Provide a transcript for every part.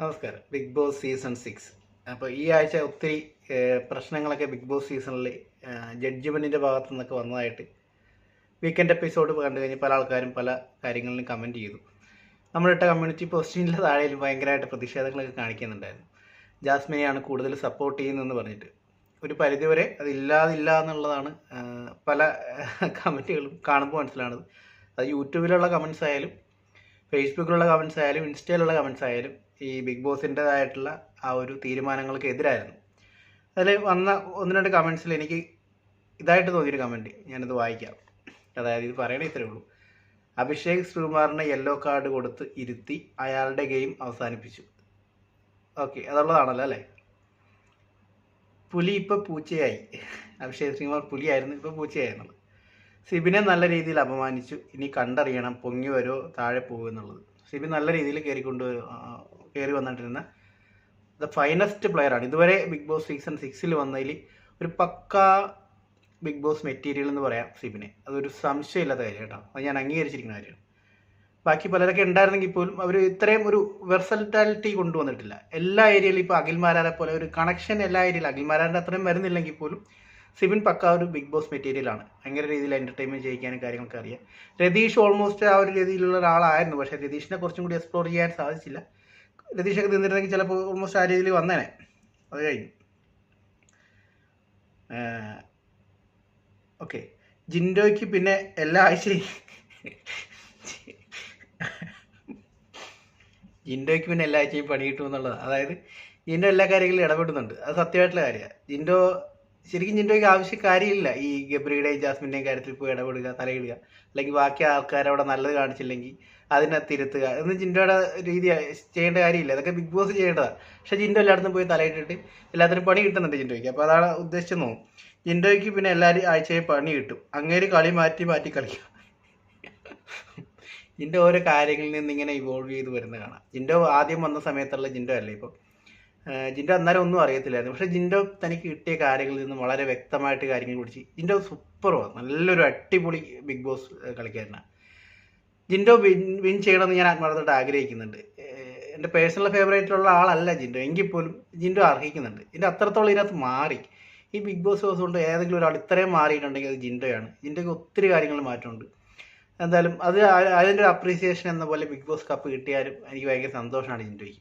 നമസ്കാരം. Bigg Boss season six. അപ്പോൾ ഈ ആഴ്ച ഒത്തിരി പ്രശ്നങ്ങളൊക്കെ ബിഗ് ബോസ് സീസണിൽ ജഡ്ജ്മെന്റിന്റെ ഭാഗത്തു നിന്നൊക്കെ വന്നതായിട്ട് വീക്കെൻഡ് എപ്പിസോഡ് കണ്ടു കഴിഞ്ഞ് പല ആൾക്കാരും പല കാര്യങ്ങളിലും കമന്റ് ചെയ്തു. നമ്മളിട്ട കമ്മ്യൂണിറ്റി പോസ്റ്റിന്റെ താഴെയിൽ ഭയങ്കരമായിട്ട് പ്രതിഷേധങ്ങളൊക്കെ കാണിക്കുന്നുണ്ടായിരുന്നു. ജാസ്മിനെയാണ് കൂടുതൽ സപ്പോർട്ട് ചെയ്യുന്നതെന്ന് പറഞ്ഞിട്ട്. ഒരു പരിധിവരെ അതില്ലാതില്ല എന്നുള്ളതാണ് പല കമന്റുകളും കാണുമ്പോൾ മനസ്സിലാണത് അത് യൂട്യൂബിലുള്ള കമൻസ് ആയാലും ഫേസ്ബുക്കിലുള്ള കമൻസ് ആയാലും ഇൻസ്റ്റയിലുള്ള കമൻസ് ആയാലും ഈ ബിഗ് ബോസിന്റെതായിട്ടുള്ള ആ ഒരു തീരുമാനങ്ങൾക്ക് എതിരായിരുന്നു. അതിൽ വന്ന ഒന്ന് രണ്ട് കമൻസിൽ എനിക്ക് ഇതായിട്ട് തോന്നിയൊരു കമന്റ് ഞാനിത് വായിക്കാം. അതായത് ഇത് പറയണേ ഇത്രേ ഉള്ളൂ. അഭിഷേക് ശ്രീകുമാറിന് യെല്ലോ കാർഡ് കൊടുത്ത് ഇരുത്തി അയാളുടെ ഗെയിം അവസാനിപ്പിച്ചു. ഓക്കെ അതുള്ളതാണല്ലോ അല്ലേ? പുലി ഇപ്പോൾ പൂച്ചയായി. അഭിഷേക് ശ്രീകുമാർ പുലിയായിരുന്നു ഇപ്പോൾ പൂച്ചയായിരുന്നത്. സിബിനെ നല്ല രീതിയിൽ അപമാനിച്ചു. ഇനി കണ്ടറിയണം പൊങ്ങി വരോ താഴെ പോകുമെന്നുള്ളത് സിബി നല്ല രീതിയിൽ കയറിക്കൊണ്ട് കയറി വന്നിട്ടിരുന്ന ദ ഫൈനസ്റ്റ് പ്ലെയറാണ് ഇതുവരെ ബിഗ് ബോസ് സീസൺ സിക്സിൽ വന്നതിൽ ഒരു പക്ക ബിഗ് ബോസ് മെറ്റീരിയൽ എന്ന് പറയാം സിബിനെ. അതൊരു സംശയമില്ലാത്ത കാര്യം കേട്ടോ. അത് ഞാൻ അംഗീകരിച്ചിരിക്കുന്ന കാര്യമാണ്. ബാക്കി പലരൊക്കെ ഉണ്ടായിരുന്നെങ്കിൽ പോലും അവർ ഇത്രയും ഒരു വെർസൽറ്റാലിറ്റി കൊണ്ടുവന്നിട്ടില്ല. എല്ലാ ഏരിയയിലും ഇപ്പോൾ അഖിൽമാരാരെ പോലെ ഒരു കണക്ഷൻ എല്ലാ ഏരിയയിലും അഖിൽമാരാന്റെ അത്രയും വരുന്നില്ലെങ്കിൽ പോലും സിബിൻ പക്ക ഒരു ബിഗ് ബോസ് മെറ്റീരിയലാണ് ഭയങ്കര രീതിയിൽ എന്റർടൈൻമെന്റ് ചെയ്യിക്കാനും കാര്യങ്ങളൊക്കെ അറിയാം. രതീഷ് ഓൾമോസ്റ്റ് ആ ഒരു രീതിയിലുള്ള ഒരാളായിരുന്നു. പക്ഷേ രതീഷിനെ കുറച്ചും കൂടി എക്സ്പ്ലോർ ചെയ്യാൻ സാധിച്ചില്ല. രതീഷൊക്കെ നിന്നിരുന്നെങ്കിൽ ചിലപ്പോൾ ഓൾമോസ്റ്റ് ആ രീതിയിൽ വന്നേനെ. അത് കഴിഞ്ഞു. ഓക്കെ. ജിൻഡോയ്ക്ക് പിന്നെ എല്ലാ ആഴ്ചയും ജിൻഡോയ്ക്ക് പിന്നെ എല്ലാ ആഴ്ചയും പണി കിട്ടും എന്നുള്ളത്. അതായത് ജിൻഡോ എല്ലാ കാര്യങ്ങളിലും ഇടപെടുന്നുണ്ട്. അത് സത്യമായിട്ടുള്ള കാര്യമാണ്. ജിൻഡോ ശരിക്കും ജിൻഡോയ്ക്ക് ആവശ്യം കാര്യമില്ല. ഈ ഗബ്രിയുടെയും ജാസ്മിന്റെയും കാര്യത്തിൽ പോയി ഇടപെടുക തലയിടുക. അല്ലെങ്കിൽ ബാക്കി ആൾക്കാരവിടെ നല്ലത് കാണിച്ചില്ലെങ്കിൽ അതിനെ തിരുത്തുക. എന്ന് ജിൻഡോയുടെ രീതി ചെയ്യേണ്ട കാര്യമില്ല. അതൊക്കെ ബിഗ് ബോസ് ചെയ്യേണ്ടതാണ് പക്ഷെ ജിൻഡോ എല്ലായിടത്തും പോയി തലയിട്ടിട്ട് എല്ലാത്തിനും പണി കിട്ടുന്നുണ്ട് ജിൻഡോയ്ക്ക്. അപ്പോൾ അതാണ് ഉദ്ദേശിച്ചത് തോന്നും ജിൻഡോയ്ക്ക് പിന്നെ എല്ലാവരും ആഴ്ചയും പണി കിട്ടും. അങ്ങേര് കളി മാറ്റി മാറ്റി കളിക്കുക ജിൻഡോ ഓരോ കാര്യങ്ങളിൽ നിന്ന് ഇങ്ങനെ ഇവോൾവ് ചെയ്ത് വരുന്ന കാണാം. ജിൻഡോ ആദ്യം വന്ന സമയത്തുള്ള ജിൻഡോ അല്ലേ ഇപ്പോൾ ജിൻഡോ അന്നേരം ഒന്നും അറിയത്തില്ലായിരുന്നു. പക്ഷേ ജിൻഡോ തനിക്ക് കിട്ടിയ കാര്യങ്ങളിൽ നിന്ന് വളരെ വ്യക്തമായിട്ട് കാര്യങ്ങൾ കുടിച്ച് ജിൻഡോ സൂപ്പറാണ് നല്ലൊരു അടിപൊളി ബിഗ് ബോസ് കളിക്കാരനാണ്. ജിൻഡോ വിൻ വിൻ ചെയ്യണമെന്ന് ഞാൻ ആത്മാർത്ഥമായിട്ട് ആഗ്രഹിക്കുന്നുണ്ട്. എന്റെ പേഴ്സണൽ ഫേവറേറ്റിലുള്ള ആളല്ല ജിൻഡോ. എങ്കിൽ പോലും ജിൻഡോ അർഹിക്കുന്നുണ്ട്. ഇതിന്റെ അത്രത്തോളം ഇതിനകത്ത് മാറി. ഈ ബിഗ് ബോസ് ഹൗസ് കൊണ്ട് ഏതെങ്കിലും ഒരാൾ ഇത്രയും മാറിയിട്ടുണ്ടെങ്കിൽ അത് ജിൻഡോയാണ്. ജിൻഡോയ്ക്ക് ഒത്തിരി കാര്യങ്ങൾ മാറ്റമുണ്ട്. എന്തായാലും അത് അതിന്റെ ഒരു അപ്രീസിയേഷൻ എന്ന പോലെ ബിഗ് ബോസ് കപ്പ് കിട്ടിയാലും എനിക്ക് ഭയങ്കര സന്തോഷമാണ് ജിൻഡോയ്ക്ക്.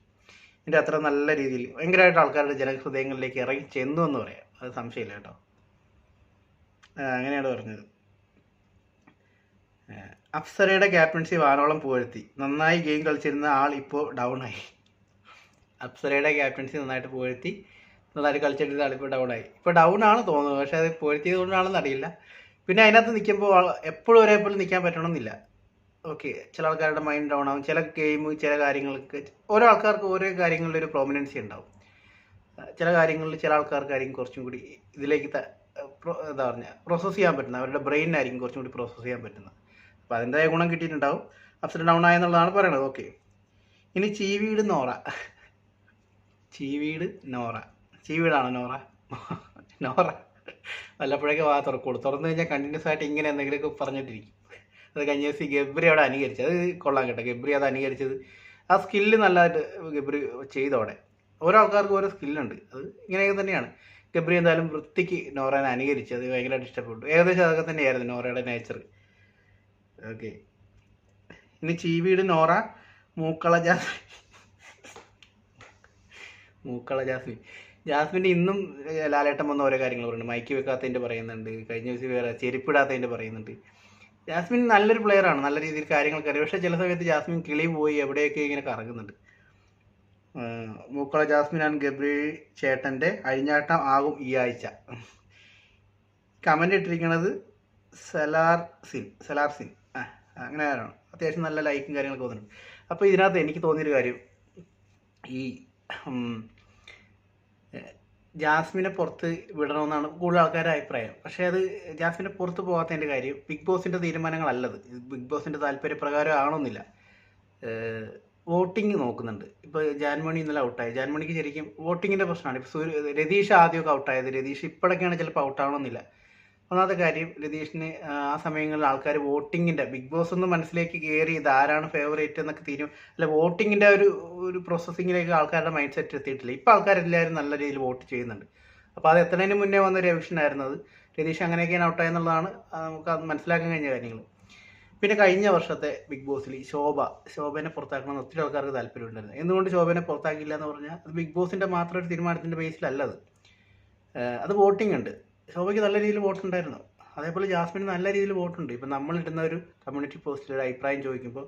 എന്റെ അത്ര നല്ല രീതിയിൽ ഭയങ്കരമായിട്ട് ആൾക്കാരുടെ ജനഹൃദയങ്ങളിലേക്ക് ഇറങ്ങി ചെന്നു എന്ന് പറയാം. അത് സംശയമില്ല കേട്ടോ. അങ്ങനെയാണ് പറഞ്ഞത്. അപ്സരയുടെ ക്യാപ്റ്റൻസി വാനോളം പുകഴ്ത്തി. നന്നായി ഗെയിം കളിച്ചിരുന്ന ആൾ ഇപ്പോൾ ഡൗൺ ആയി അപ്സരയുടെ ക്യാപ്റ്റൻസി നന്നായിട്ട് പുകഴ്ത്തി. നന്നായിട്ട് കളിച്ചിരുന്ന ആൾ ഇപ്പോൾ ഡൗൺ ആയി ഇപ്പോൾ ഡൗൺ ആണ് തോന്നുന്നത്. പക്ഷേ അത് പുകഴ്ത്തിയത് കൊണ്ടാണെന്ന് അറിയില്ല. പിന്നെ അതിനകത്ത് നിൽക്കുമ്പോൾ എപ്പോഴും ഒരേപോലെ നിൽക്കാൻ പറ്റണമെന്നില്ല. ഓക്കെ ചില ആൾക്കാരുടെ മൈൻഡ് ഡൗൺ ആവും ചില ഗെയിം ചില കാര്യങ്ങൾക്ക് ഓരോ ആൾക്കാർക്ക് ഓരോ കാര്യങ്ങളിൽ ഒരു പ്രോമിനൻസി ഉണ്ടാവും. ചില കാര്യങ്ങളിൽ ചില ആൾക്കാർക്കായിരിക്കും കുറച്ചും കൂടി ഇതിലേക്ക് എന്താ പറഞ്ഞാൽ പ്രോസസ്സ് ചെയ്യാൻ പറ്റുന്നത്. അവരുടെ ബ്രെയിനായിരിക്കും കുറച്ചും കൂടി പ്രോസസ്സ് ചെയ്യാൻ പറ്റുന്നത്. അപ്പോൾ അതിന്റെതായ ഗുണം കിട്ടിയിട്ടുണ്ടാവും. അപ്സെറ്റ് ഡൗൺ ആയെന്നുള്ളതാണ് പറയണത്. ഓക്കെ ഇനി ചീവീട് നോറ. ചീവീട് നോറ. ചീവീടാണോ നോറ? നോറ. വല്ലപ്പോഴൊക്കെ വാ തുറക്കുള്ളൂ. തുറന്നു കഴിഞ്ഞാൽ കണ്ടിന്യൂസ് ആയിട്ട് ഇങ്ങനെ എന്തെങ്കിലുമൊക്കെ പറഞ്ഞിട്ടിരിക്കും. അത് കഴിഞ്ഞ ദിവസം ഗബ്രി അവിടെ അനുകരിച്ചത്. അത് കൊള്ളാൻ കേട്ടോ. ഗബ്രി അത് അനുകരിച്ചത്. ആ സ്കില്ല് നല്ലതായിട്ട് ഗബ്രി ചെയ്തോടെ ഓരോ ആൾക്കാർക്കും ഓരോ സ്കില്ലുണ്ട് അത് ഇങ്ങനെയൊക്കെ തന്നെയാണ്. ഗബ്രി എന്തായാലും വൃത്തിക്ക് നോറേനെ അനുകരിച്ചത് ഭയങ്കരമായിട്ട് ഇഷ്ടപ്പെട്ടു. ഏകദേശം അതൊക്കെ തന്നെയായിരുന്നു നോറയുടെ നേച്ചർ ഓക്കെ ഇനി ചീവീട് നോറ മൂക്കള ജാസ്മിൻ മൂക്കള ജാസ്മിൻ. ജാസ്മിന്റെ ഇന്നും ലാലേട്ടം ലാലേട്ടൻ വന്ന ഓരോ കാര്യങ്ങൾ പറയുന്നുണ്ട്. മൈക്ക് വെക്കാത്തതിന്റെ പറയുന്നുണ്ട്. കഴിഞ്ഞ ദിവസം വേറെ ചെരുപ്പിടാത്തതിന്റെ പറയുന്നുണ്ട്. ജാസ്മിൻ നല്ലൊരു പ്ലെയറാണ് നല്ല രീതിയിൽ കാര്യങ്ങളൊക്കെ അറിയാം പക്ഷേ ചില സമയത്ത് ജാസ്മിൻ കിളി പോയി എവിടെയൊക്കെ ഇങ്ങനെ കറങ്ങുന്നുണ്ട്. മൂക്കള ജാസ്മിൻ ആൻഡ് ഗബ്രി ചേട്ടന്റെ അഴിഞ്ഞാട്ടം ആകും ഈ ആഴ്ച. കമന്റ് ഇട്ടിരിക്കുന്നത് സലാർ സിൻ സലാർ സിൻ. അങ്ങനെ ആരാണ്? അത്യാവശ്യം നല്ല ലൈക്കും കാര്യങ്ങളൊക്കെ വന്നിട്ടുണ്ട്. അപ്പോൾ ഇതിനകത്ത് എനിക്ക് തോന്നിയൊരു കാര്യം. ഈ ജാസ്മിനെ പുറത്ത് വിടണമെന്നാണ് കൂടുതൽ ആൾക്കാരുടെ അഭിപ്രായം. പക്ഷേ അത് ജാസ്മിനെ പുറത്ത് പോകാത്തതിന്റെ കാര്യം ബിഗ് ബോസിന്റെ തീരുമാനങ്ങളല്ലത്. ബിഗ് ബോസിന്റെ താല്പര്യപ്രകാരം ആണോന്നില്ല വോട്ടിംഗ് നോക്കുന്നുണ്ട്. ഇപ്പോൾ ജാൻമണി ഇന്നലെ ഔട്ടായി. ജാൻമണിക്ക് ശരിക്കും വോട്ടിങ്ങിന്റെ പ്രശ്നമാണ്. ഇപ്പോൾ സൂര്യ രതീഷ് ആദ്യമൊക്കെ ഔട്ടായത്. രതീഷ് ഇപ്പോഴൊക്കെയാണ് ചിലപ്പോൾ ഔട്ടാവണമെന്നില്ല. ഒന്നാമത്തെ കാര്യം രതീഷിന് ആ സമയങ്ങളിൽ ആൾക്കാർ വോട്ടിങ്ങിന്റെ ബിഗ് ബോസ് ഒന്ന് മനസ്സിലേക്ക് കയറി ഇത് ആരാണ് ഫേവറേറ്റ് എന്നൊക്കെ തീരും. അല്ല വോട്ടിങ്ങിന്റെ ഒരു ഒരു പ്രോസസ്സിങ്ങിലേക്ക് ആൾക്കാരുടെ മൈൻഡ് സെറ്റ് എത്തിയിട്ടില്ല. ഇപ്പോൾ ആൾക്കാരെല്ലാവരും നല്ല രീതിയിൽ വോട്ട് ചെയ്യുന്നുണ്ട്. അപ്പോൾ അത് എത്തുന്നതിന് മുന്നേ വന്ന ഒരു എവിഷൻ ആയിരുന്നു അത്. രതീഷ് അങ്ങനെയൊക്കെയാണ് ഔട്ടായെന്നുള്ളതാണ് എന്നുള്ളതാണ് നമുക്ക് അത് മനസ്സിലാക്കാൻ കഴിഞ്ഞ കാര്യങ്ങൾ. പിന്നെ കഴിഞ്ഞ വർഷത്തെ ബിഗ് ബോസിൽ ശോഭ ശോഭനെ പുറത്താക്കണമെന്ന് ഒത്തിരി ആൾക്കാർക്ക് താല്പര്യമുണ്ടായിരുന്നു. എന്തുകൊണ്ട് ശോഭനെ പുറത്താക്കിയില്ല എന്ന് പറഞ്ഞാൽ അത് ബിഗ് ബോസിന്റെ മാത്രം ഒരു തീരുമാനത്തിന്റെ ബേസിലല്ല അത്. അത് വോട്ടിംഗ് ഉണ്ട്. ശോഭയ്ക്ക് നല്ല രീതിയിൽ വോട്ടുണ്ടായിരുന്നു. അതേപോലെ ജാസ്മിന് നല്ല രീതിയിൽ വോട്ടുണ്ട്. ഇപ്പം നമ്മൾ ഇടുന്ന ഒരു കമ്മ്യൂണിറ്റി പോസ്റ്റിൽ ഒരു അഭിപ്രായം ചോദിക്കുമ്പോൾ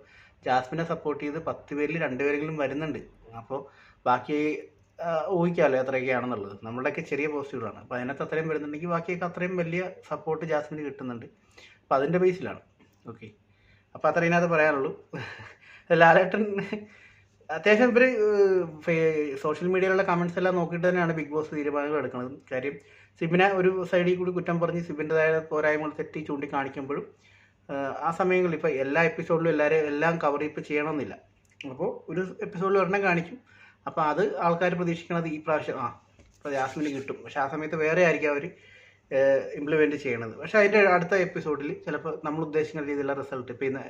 ജാസ്മിനെ സപ്പോർട്ട് ചെയ്ത് പത്ത് പേരിൽ രണ്ടുപേരെങ്കിലും വരുന്നുണ്ട്. അപ്പോൾ ബാക്കി ഊഹിക്കാമല്ലോ എത്രയൊക്കെയാണെന്നുള്ളത്. നമ്മുടെയൊക്കെ ചെറിയ പോസ്റ്റുകളാണ്. അപ്പോൾ അതിനകത്ത് അത്രയും വരുന്നുണ്ടെങ്കിൽ ബാക്കിയൊക്കെ അത്രയും വലിയ സപ്പോർട്ട് ജാസ്മിന് കിട്ടുന്നുണ്ട്. അപ്പോൾ അതിന്റെ ബേസിലാണ് ഓക്കെ അപ്പോൾ അത്ര ഇതിനകത്ത് പറയാനുള്ളൂ. ലാലേട്ടൻ അത്യാവശ്യം ഇവർ സോഷ്യൽ മീഡിയയിലുള്ള കമൻസ് എല്ലാം നോക്കിയിട്ട് തന്നെയാണ് ബിഗ് ബോസ് തീരുമാനങ്ങൾ എടുക്കുന്നത്. കാര്യം സിബിനെ ഒരു സൈഡിൽ കൂടി കുറ്റം പറഞ്ഞ് സിബിന്റെതായ പോരായ്മകൾ തെറ്റി ചൂണ്ടിക്കാണിക്കുമ്പോഴും ആ സമയങ്ങളിൽ ഇപ്പോൾ എല്ലാ എപ്പിസോഡിലും എല്ലാവരും എല്ലാം കവർ ഇപ്പ് ചെയ്യണമെന്നില്ല. അപ്പോൾ ഒരു എപ്പിസോഡിൽ ഒരെണ്ണം കാണിക്കും. അപ്പോൾ അത് ആൾക്കാർ പ്രതീക്ഷിക്കുന്നത് ഈ പ്രാവശ്യം ആ ജാസ്മിന് കിട്ടും. പക്ഷേ ആ സമയത്ത് വേറെ ആയിരിക്കും അവർ ഇംപ്ലിമെന്റ് ചെയ്യണത്. പക്ഷേ അതിന്റെ അടുത്ത എപ്പിസോഡിൽ ചിലപ്പോൾ നമ്മൾ ഉദ്ദേശിക്കുന്ന രീതിയിലുള്ള റിസൾട്ട് ഇപ്പോൾ ഇന്ന്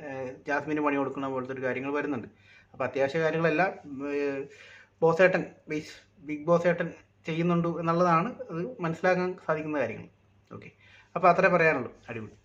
ജാസ്മിന് പണി കൊടുക്കുന്ന പോലത്തെ ഒരു കാര്യങ്ങൾ വരുന്നുണ്ട്. അപ്പോൾ അത്യാവശ്യ കാര്യങ്ങളെല്ലാം ബോസേട്ടൻ ബിഗ് ബിഗ് ബോസേട്ടൻ ചെയ്യുന്നുണ്ട് എന്നുള്ളതാണ് അത് മനസ്സിലാക്കാൻ സാധിക്കുന്ന കാര്യങ്ങൾ. ഓക്കെ. അപ്പോൾ അത്രേ പറയാനുള്ളൂ. അടിപൊളി.